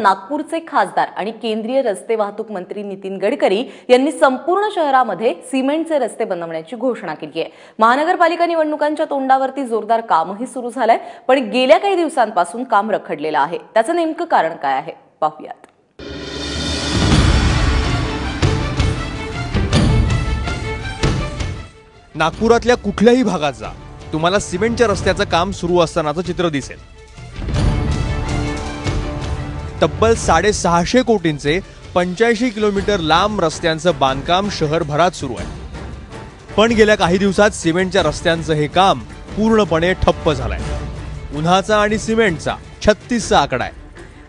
नागपूरचे खासदार आणि केंद्रीय रस्ते वाहतूक मंत्री नितीन गडकरी यांनी संपूर्ण शहरामध्ये सिमेंटचे रस्ते बनवण्याची घोषणा केली आहे. महानगरपालिका निवडणुकांच्या तोंडावरती जोरदार कामही सुरू झालंय पण गेल्या काही दिवसांपासून काम रखडलेलं आहे. त्याचं नेमकं कारण काय आहे? पाहूयात. नागपुरातल्या कुठल्याही भागात जा. तुम्हाला सिमेंटच्या रस्त्याचं काम सुरू असतानाचं चित्र दिसेल. तब्बल साडेसहाशे कोटींचे पंच्याऐंशी किलोमीटर लांब रस्त्यांचं बांधकाम शहरभरात सुरू आहे. पण गेल्या काही दिवसात सिमेंटच्या रस्त्यांचं हे काम पूर्णपणे ठप्प झालंय. उन्हाचा आणि सिमेंटचा छत्तीसचा आकडा आहे.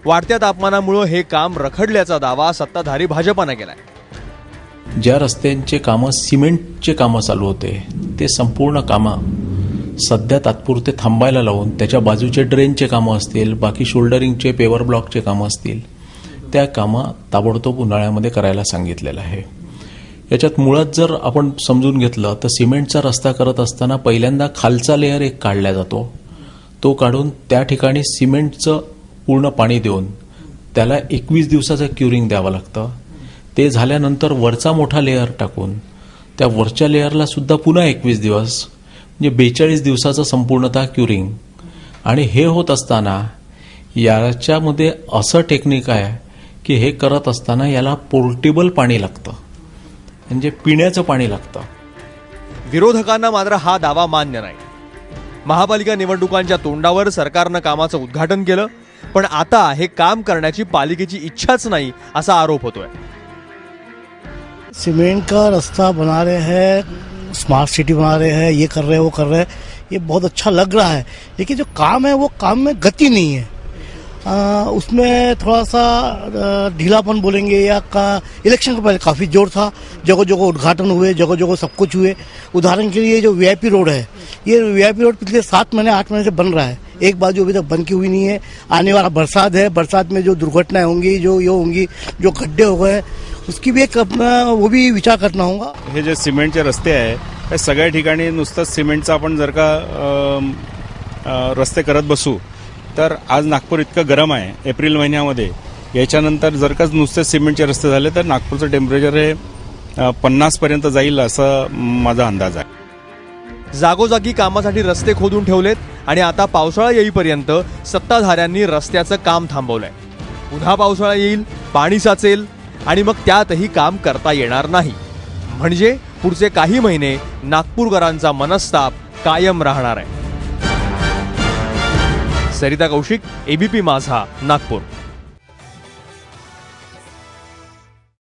वाढत्या तापमानामुळं हे काम रखडल्याचा दावा सत्ताधारी भाजपानं केलाय. ज्या रस्त्यांचे कामं सिमेंटचे कामं चालू होते ते संपूर्ण कामं सध्या तात्पुरते थांबायला लावून त्याच्या बाजूचे ड्रेनचे कामं असतील बाकी शोल्डरिंगचे पेवर ब्लॉकचे कामं असतील त्या कामं ताबडतोब उन्हाळ्यामध्ये करायला सांगितलेलं आहे. याच्यात मुळात जर आपण समजून घेतलं तर सिमेंटचा रस्ता करत असताना पहिल्यांदा खालचा लेअर एक काढला जातो. तो काढून त्या ठिकाणी सिमेंटचं पूर्ण पाणी देऊन त्याला एकवीस दिवसाचं क्युरिंग द्यावं लागतं. ते झाल्यानंतर वरचा मोठा लेअर टाकून त्या वरच्या लेअरला सुद्धा पुन्हा एकवीस दिवस म्हणजे बेचाळीस दिवसाचं संपूर्णतः क्युरिंग आणि हे होत असताना याच्यामध्ये असं टेक्निक आहे की हे करत असताना याला पोर्टेबल पाणी लागतं. म्हणजे पिण्याचं पाणी लागतं. विरोधकांना मात्र हा दावा मान्य नाही. महापालिका निवडणुकांच्या तोंडावर सरकारनं कामाचं उद्घाटन केलं पण आता हे काम करण्याची पालिकेची इच्छाच नाही असा आरोप होतोय. सीमेंट का रास्ता बना रहे हैं? स्मार्ट सिटी बना रहे हैं ये कर रहे हैं वो कर रहे हैं। ये बहुत अच्छा लग रहा है। लेकिन जो काम है वो काम में गति नहीं है। आ, उसमें थोड़ा सा ढीलापन बोलेंगे या का इलेक्शन के पहले काफ़ी ज़ोर था। जगह जगह उद्घाटन हुए जगह जगह सब कुछ हुए। उदाहरण के लिए जो वीआईपी रोड है ये वीआईपी रोड पिछले सात महीने आठ महीने से बन रहा है। एक बाजू अभी तक बन की हुई नहीं है। आने वाला बरसात है। बरसात में जो दुर्घटनाएँ होंगी जो ये होंगी जो गड्ढे हो गए उसकी भी एक अपना वो भी विचार करना होगा। हे जे सिमेंटचे रस्ते आहे या सगळ्या ठिकाणी नुसतंच सिमेंटचा आपण जर का रस्ते करत बसू तर आज नागपूर इतकं गरम आहे एप्रिल महिन्यामध्ये. याच्यानंतर जर का नुसते सिमेंटचे रस्ते झाले तर नागपूरचं टेम्परेचर हे पन्नासपर्यंत जाईल असं माझा अंदाज आहे. जागोजागी कामासाठी रस्ते खोदून ठेवलेत आणि आता पावसाळा येईपर्यंत सत्ताधाऱ्यांनी रस्त्याचं काम थांबवलंय. पुन्हा पावसाळा येईल पाणी साचेल आणि मग त्यातही काम करता येणार नाही. म्हणजे पुढचे काही महिने नागपूरकरांचा मनस्ताप कायम राहणार आहे. सरिता कौशिक एबीपी माझा नागपूर.